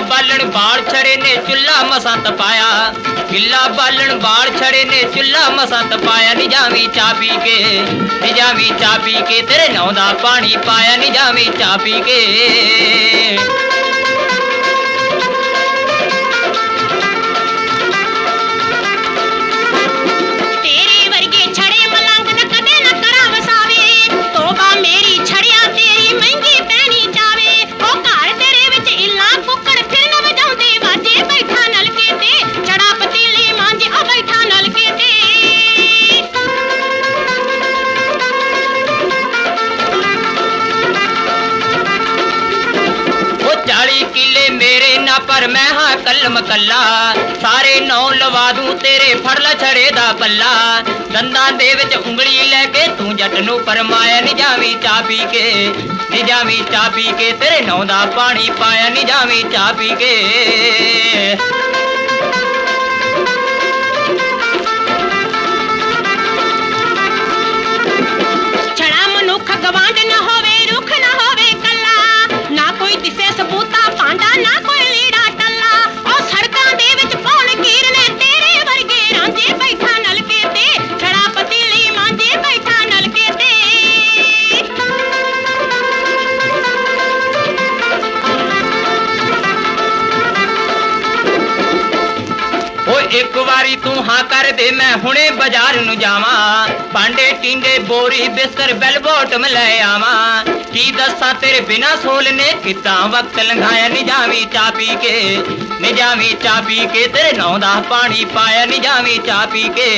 ਬਾਲਣ ਬਾਲ ਛੜੇ ਨੇ ਚੁੱਲਾ ਮਸਾਂ ਤਪਾਇਆ। ਗਿੱਲਾ ਬਾਲਣ ਬਾਲ ਛੜੇ ਨੇ ਚੁੱਲਾ ਮਸਾਂ ਤਪਾਇਆ। ਨੀ ਜਾਵੀਂ ਚਾ ਪੀ ਕੇ, ਨੀ ਜਾਵੀਂ ਚਾਹ ਪੀ ਕੇ ਤੇਰੇ ਨਾਂ ਦਾ ਪਾਣੀ ਪਾਇਆ। ਨੀ ਜਾਵੀਂ ਚਾ ਪੀ ਕੇ। ਪਰ ਮੈਂ ਹਾਂ ਕਲਮ ਕੱਲਾ। ਸਾਰੇ ਨੌ ਲਵਾ ਦੂੰ ਤੇਰੇ ਫੜ ਲੈ ਛੜੇ ਦਾ ਪੱਲਾ। ਦੰਦਾਂ ਦੇ ਵਿੱਚ ਉਂਗਲੀ ਲੈ ਕੇ ਤੂੰ ਜੱਟ ਨੂੰ ਪਰਮਾਇਆ ਨੀ ਜਾਵੀਂ ਚਾਹ ਪੀ ਕੇ, ਨੀ ਜਾਵੀਂ ਚਾਹ ਪੀ ਕੇ। ਤੇਰੇ ਨੌ ਦਾ ਪਾਣੀ ਪਾਇਆ, ਨੀ ਜਾਵੀਂ ਚਾਹ ਪੀ ਕੇ। ਮਨੁੱਖ ਗਵਾਂਢ ਨਾ ਹੋਵੇ, ਰੁੱਖ ਨਾ ਹੋਵੇ ਕੱਲਾ। ਨਾ ਕੋਈ ਦਿਸੇ ਸਬੂਤਾ ਪਾਂਡਾ ਨਾ ਕੋਈ ਇੱਕ ਵਾਰੀ ਤੂੰ ਹਾਂ ਕਰ ਦੇ, ਮੈਂ ਹੁਣੇ ਬਾਜ਼ਾਰ ਨੂੰ ਜਾਵਾਂ। ਪਾਂਡੇ ਟਿੰਡੇ, ਬੋਰੀ, ਬਿਸਤਰ ਬੈਲ ਬੋਟਮ ਲੈ ਆਵਾਂ। ਕੀ ਦੱਸਾਂ ਤੇਰੇ ਬਿਨਾ ਸੋਲ ਨੇ ਕਿਤਾ ਵਕਤ ਲੰਘਾਇਆ? ਨੀ ਜਾਵੀਂ ਚਾਹ ਪੀ ਕੇ ਨੀ ਚਾ ਪੀ ਕੇ, ਤੇਰੇ ਨਾਂ ਦਾ ਪਾਣੀ ਪਾਇਆ। ਨੀ ਜਾਵੀਂ ਚਾਹ ਪੀ ਕੇ।